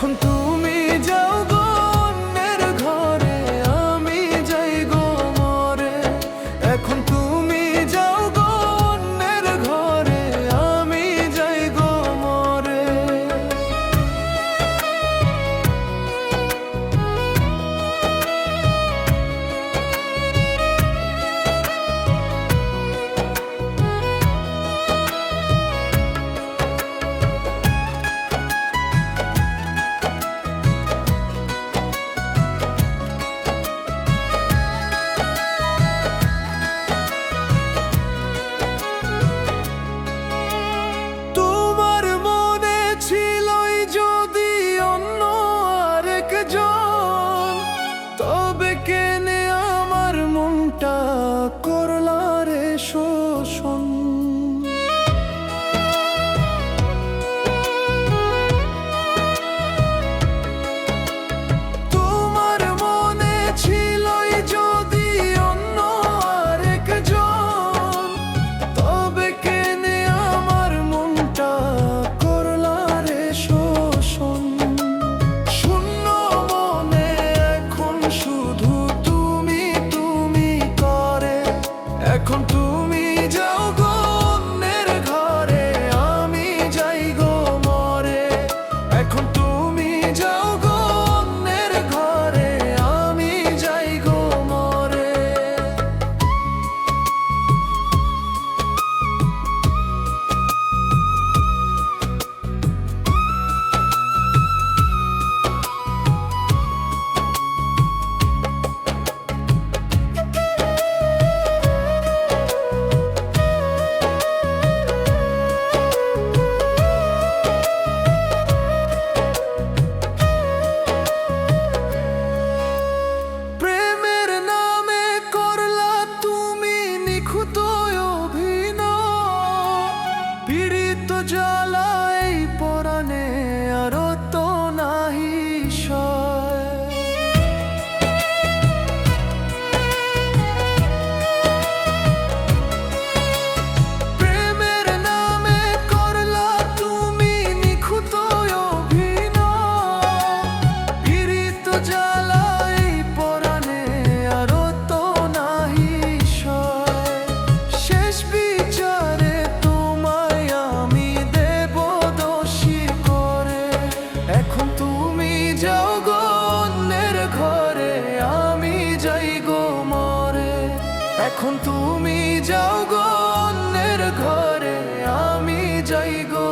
এখন তুমি 你说。এখন তুমি যাও গো অন্যের ঘরে আমি যাই গো।